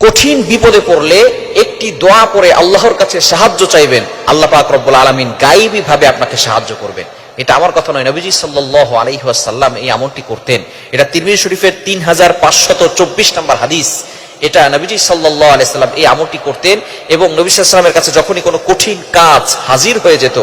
কঠিন বিপদে পড়লে একটি দোয়া পরে আল্লাহর কাছে সাহায্য চাইবেন, আল্লাহ পাক রব্বুল আলমিন গাইবী ভাবে আপনাকে সাহায্য করবেন। এটা আমার কথা নয়, নবীজি সাল্লাহ আলহিহাসাল্লাম এই আমলটি করতেন। এটা তিরমির শরীফের তিন হাজার পাঁচশত চব্বিশ নম্বর হাদিস। এটা নবীজি সাল্লাহ আলাইসাল্লাম এই আমলটি করতেন এবং নবী সাল্লামের কাছে যখনই কোনো কঠিন কাজ হাজির হয়ে যেত,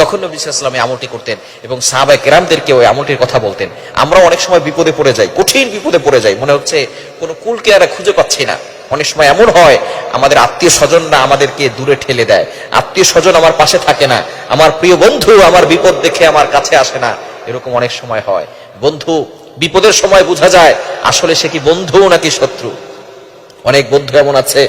তখন নবী সাল্লাম এই আমলটি করতেন এবং সাহাবাই কেরামদেরকে ওই আমলটির কথা বলতেন। আমরাও অনেক সময় বিপদে পড়ে যাই, কঠিন বিপদে পড়ে যাই, মনে হচ্ছে কোনো কুল কেয়ারা খুঁজে পাচ্ছি না। অনেক সময় এমন হয়, আমাদের আত্মীয় স্বজনরা আমাদেরকে দূরে ঠেলে দেয়। আত্মীয় স্বজন আমার পাশে থাকে না, আমার প্রিয় বন্ধু আমার বিপদ দেখে আমার কাছে আসে না, এরকম অনেক সময় হয়। বন্ধু, বিপদের সময় বোঝা যায়, আসলে সে কি বন্ধু নাকি শত্রু? অনেক বন্ধু এমন আছে,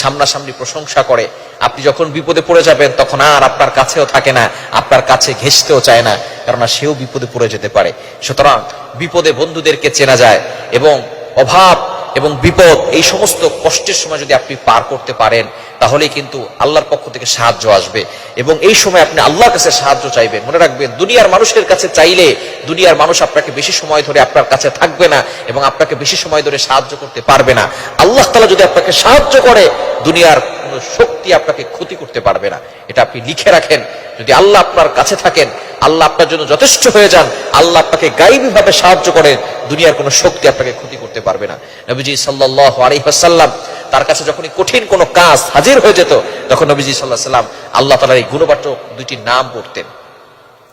সামনাসামনি প্রশংসা করে। আপনি যখন বিপদে পড়ে যাবেন, তখন আর আপনার কাছেও থাকে না, আপনার কাছে ঘেসতেও চায় না, কেননা সেও বিপদে পড়ে যেতে পারে। সুতরাং বিপদে বন্ধুদেরকে চেনা যায় এবং অভাব এবং বিপদ, এই সমস্ত কষ্টের সময় যদি আপনি পার করতে পারেন, তাহলেই কিন্তু আল্লাহর পক্ষ থেকে সাহায্য আসবে। এবং এই সময় আপনি আল্লাহর কাছে সাহায্য চাইবেন। মনে রাখবেন, দুনিয়ার মানুষের কাছে চাইলে দুনিয়ার মানুষ আপনাকে বেশি সময় ধরে আপনার কাছে থাকবে না এবং আপনাকে বেশি সময় ধরে সাহায্য করতে পারবে না। আল্লাহ তালা যদি আপনাকে সাহায্য করে, দুনিয়ার কোনো শক্তি আপনাকে ক্ষতি করতে পারবে না। এটা আপনি লিখে রাখেন। যদি আল্লাহ আপনার কাছে থাকেন আল্লাহ আপনার জন্য যথেষ্ট হয়ে যান। আল্লাহ আপনাকে গাইবী ভাবে সাহায্য করেন দুনিয়ার কোনো শক্তি আপনাকে ক্ষতি করতে পারবে না। নবীজি সাল্লাহ আলহিহাসাল্লাম তার কাছে যখনই কঠিন কোনো কাজ হাজির হয়ে যেত, তখন নবীজি সাল্লাহ সাল্লাম আল্লাহ তালার এই গুণবাচক দুইটি নাম পড়তেন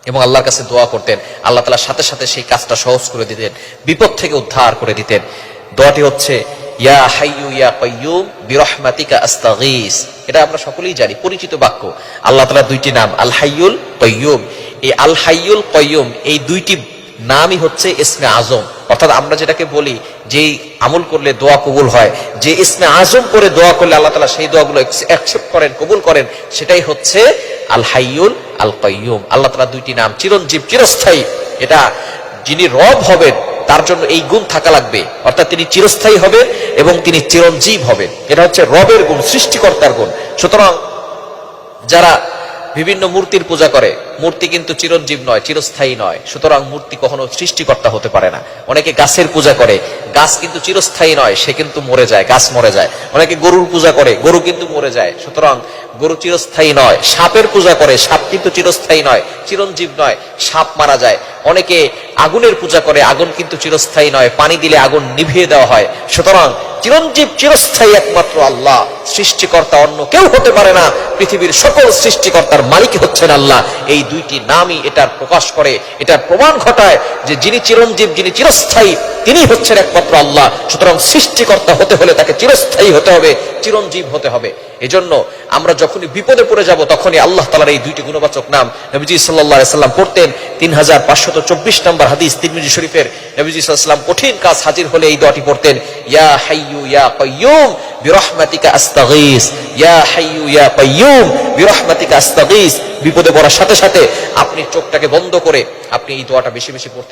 এবং আল্লাহর কাছে দোয়া করতেন। আল্লাহ তালার সাথে সাথে সেই কাজটা সহজ করে দিতেন, বিপদ থেকে উদ্ধার করে দিতেন। দোয়াটি হচ্ছে, ইয়া হাইয়ু ইয়া কাইয়ুম বিরহমাতিকা আস্তাগীস। এটা আমরা সকলেই জানি, পরিচিত বাক্য। আল্লাহ তাআলার দুইটি নাম, আল হাইয়ুল কাইয়ুম। এই আল হাইয়ুল কাইয়ুম, এই দুইটি নামই হচ্ছে ইসমে আজম। অর্থাৎ আমরা যেটাকে বলি, যেই আমল করলে দোয়া কবুল হয়, যে ইসমে আজম করে দোয়া করলে আল্লাহ তালা সেই দোয়াগুলো অ্যাকসেপ্ট করেন, কবুল করেন, সেটাই হচ্ছে আল হাইয়ুল আল কাইয়ুম। আল্লাহ তালা দুইটি নাম, চিরঞ্জীব, চিরস্থায়ী। এটা যিনি রব হবেন, তার জন্য এই গুণ থাকা লাগবে। অর্থাৎ তিনি চিরস্থায়ী হবেন এবং তিনি চিরঞ্জীব হবেন। এটা হচ্ছে রবের গুণ, সৃষ্টিকর্তার গুণ। সুতরাং যারা বিভিন্ন মূর্তির পূজা করে মূর্তি কিন্তু চিরঞ্জীব নয়, চিরস্থায়ী নয়। সুতরাং মূর্তি কখনো সৃষ্টিকর্তা হতে পারে না। অনেকে গাছের পূজা করে, গাছ কিন্তু চিরস্থায়ী নয়, সে কিন্তু মরে যায়, গাছ মরে যায়। অনেকে গরুর পূজা করে, গরু কিন্তু মরে যায়। সুতরাং গরু চিরস্থায়ী নয়, সাপের পূজা করে, সাপ কিন্তু চিরস্থায়ী নয়, চিরঞ্জীব নয়, সাপ মারা যায়। অনেকে আগুনের পূজা করে, আগুন কিন্তু চিরস্থায়ী নয়, পানি দিলে আগুন নিভিয়ে দেওয়া হয়। সুতরাং চিরঞ্জীব চিরস্থায়ী একমাত্র আল্লাহ, সৃষ্টিকর্তা অন্য কেউ হতে পারে না। পৃথিবীর সকল সৃষ্টিকর্তার মালিক হচ্ছেন আল্লাহ। এই দুইটি নামই এটার প্রকাশ করে, এটার প্রমাণ ঘটায় যে যিনি চিরঞ্জীব, যিনি চিরস্থায়ী তিনি হচ্ছেন একমাত্র আল্লাহ। সুতরাং সৃষ্টিকর্তা হতে হলে তাকে চিরস্থায়ী হতে হবে, চিরঞ্জীব হতে হবে। এজন্য আমরা যখনই বিপদে পড়ে যাব, তখনই আল্লাহ তালার এই দুইটি গুণবাচক নাম নবীজি সাল্লাহ সাল্লাম পড়তেন। তিন হাজার পাঁচশত চব্বিশ নম্বর হাদিস তিরমিজি শরীফের নবীজি সাল্লাম কঠিন কাজ হাজির হলে এই দোয়াটি পড়তেন। ইয়া হাইয়ু ইয়া কাইয়ুম বিরহমাতিকা আস্তাগিস, ইয়া হাইয়ু ইয়া কাইয়ুম, বিরহমাতিকা আস্তাগিস। বিপদে পড়ার সাথে সাথে আপনি চোখটাকে বন্ধ করে আপনি এই দোয়াটা বেশি বেশি পড়তে